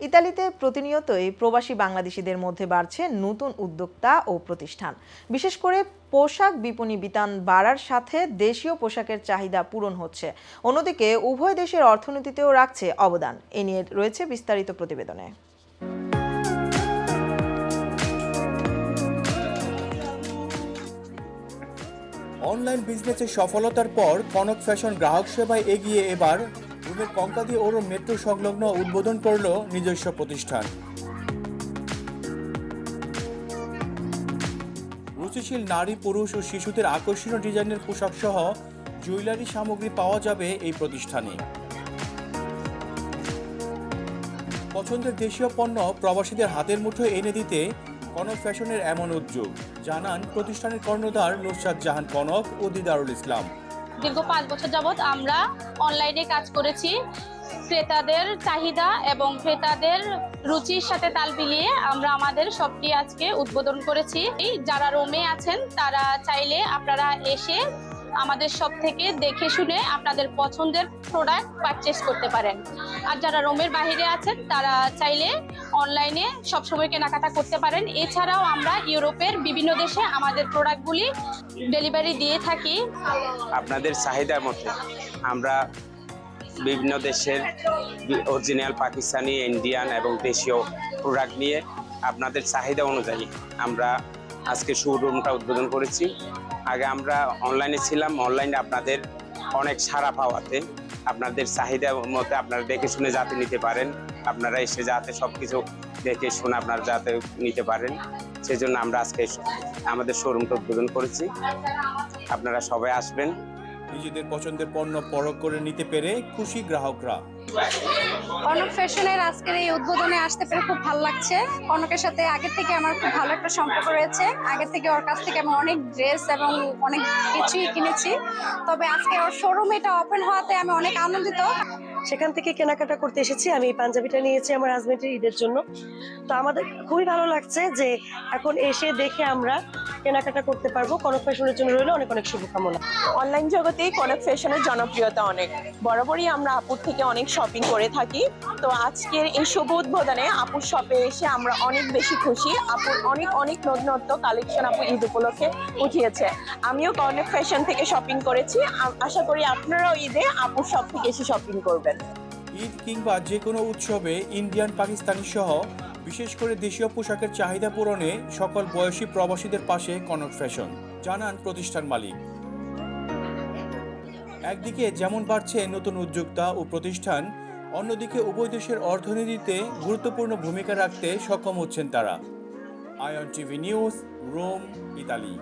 ইতালিতে প্রতিনিয়তই প্রবাসী বাংলাদেশিদের মধ্যে বাড়ছে নতুন উদ্যোক্তা ও প্রতিষ্ঠান। বিশেষ করে পোশাক বিপণী বিতান বাড়ার সাথে দেশীয় পোশাকের চাহিদা পূরণ হচ্ছে। অন্যদিকে উভয় দেশের অর্থনীতিতেও রাখছে অবদান। এ নিয়ে রয়েছে বিস্তারিত প্রতিবেদনে। অনলাইন বিজনেসের সফলতার পর কনক ফ্যাশন গ্রাহক সেবায় এগিয়ে এবার রুমের কঙ্কাদি ওর মেট্রো সংলগ্ন উদ্বোধন করল নিজস্ব প্রতিষ্ঠান। রুচিশীল নারী, পুরুষ ও শিশুদের আকর্ষণীয় ডিজাইনের পোশাক সহ জুয়েলারি সামগ্রী পাওয়া যাবে এই প্রতিষ্ঠানে। পছন্দের দেশীয় পণ্য প্রবাসীদের হাতের মুঠোয় এনে দিতে কনক ফ্যাশনের এমন উদ্যোগ, জানান প্রতিষ্ঠানের কর্ণধার নুসরাত জাহান কনক ও দিদারুল ইসলাম। দীর্ঘ পাঁচ বছর যাবৎ আমরা অনলাইনে কাজ করেছি। ক্রেতাদের চাহিদা এবং ক্রেতাদের রুচির সাথে তাল মিলিয়ে আমরা আমাদের সবটি আজকে উদ্বোধন করেছি। যারা রোমে আছেন, তারা চাইলে আপনারা এসে আমাদের সব থেকে দেখে শুনে আপনাদের পছন্দের প্রোডাক্ট পারচেস করতে পারেন। আর যারা রোমের বাইরে আছেন, তারা চাইলে অনলাইনে সবসময় কেনাকাটা করতে পারেন। এছাড়াও আমরা ইউরোপের বিভিন্ন দেশে আমাদের প্রোডাক্টগুলি ডেলিভারি দিয়ে থাকি। আপনাদের চাহিদার মতো আমরা বিভিন্ন দেশের অরিজিনাল পাকিস্তানি ইন্ডিয়ান এবং দেশীয় প্রোডাক্ট নিয়ে আপনাদের চাহিদা অনুযায়ী আমরা আজকে শোরুমটা উদ্বোধন করেছি। আগে আমরা অনলাইনে ছিলাম অনলাইনে আপনাদের অনেক সারা পাওয়াতে, আপনাদের চাহিদা মতো আপনারা দেখে শুনে যাতে নিতে পারেন। আপনারা এসে যাতে সব কিছু দেখে শুনে আপনারা যাতে নিতে পারেন। সেই জন্য আমরা আজকে আমাদের শোরুমটা উদ্বোধন করেছি। আপনারা সবাই আসবেন। নিজেদের পছন্দের পণ্য পরখ করে নিতে পেরে খুশি গ্রাহকরা। কনক ফ্যাশনের আজকের এই উদ্বোধনে আসতে পেরে খুব ভালো লাগছে। কনকের সাথে আগের থেকে আমার খুব ভালো একটা সম্পর্ক রয়েছে। আগের থেকে ওর কাছ থেকে আমি অনেক ড্রেস এবং অনেক কিছুই কিনেছি। তবে আজকে ওর শোরুম এটা ওপেন হওয়াতে আমি অনেক আনন্দিত। সেখান থেকে কেনাকাটা করতে এসেছি। আমি এই পাঞ্জাবিটা নিয়েছি আমার হাজবেন্ডের ঈদের জন্য। তো আমাদের খুবই ভালো লাগছে যে এখন এসে দেখে আমরা কেনাকাটা করতে পারব। কনক ফ্যাশনের জন্য রইল অনেক অনেক শুভকামনা। অনলাইন জগতে কনক ফ্যাশনের জনপ্রিয়তা অনেক। বরাবরই আমরা আপুর থেকে অনেক শপিং করে থাকি। তো আজকের এই শুভ উদ্বোধনে আপুর শপে এসে আমরা অনেক বেশি খুশি। আপুর অনেক অনেক নতুনত্ব কালেকশন আপু ঈদ উপলক্ষে উঠিয়েছে। আমিও কনক ফ্যাশন থেকে শপিং করেছি। আশা করি আপনারাও ঈদে আপুর শপ থেকে এসে শপিং করবেন। ঈদ কিংবা যে কোনো উৎসবে ইন্ডিয়ান পাকিস্তানি সহ, বিশেষ করে দেশীয় পোশাকের চাহিদা পূরণে সকল বয়সী প্রবাসীদের পাশে কনক ফ্যাশন জানান প্রতিষ্ঠান মালিক। একদিকে যেমন বাড়ছে নতুন উদ্যোক্তা ও প্রতিষ্ঠান, অন্যদিকে উভয় দেশের অর্থনীতিতে গুরুত্বপূর্ণ ভূমিকা রাখতে সক্ষম হচ্ছেন তারা। আয়ন টিভি নিউজ, রোম, ইতালি।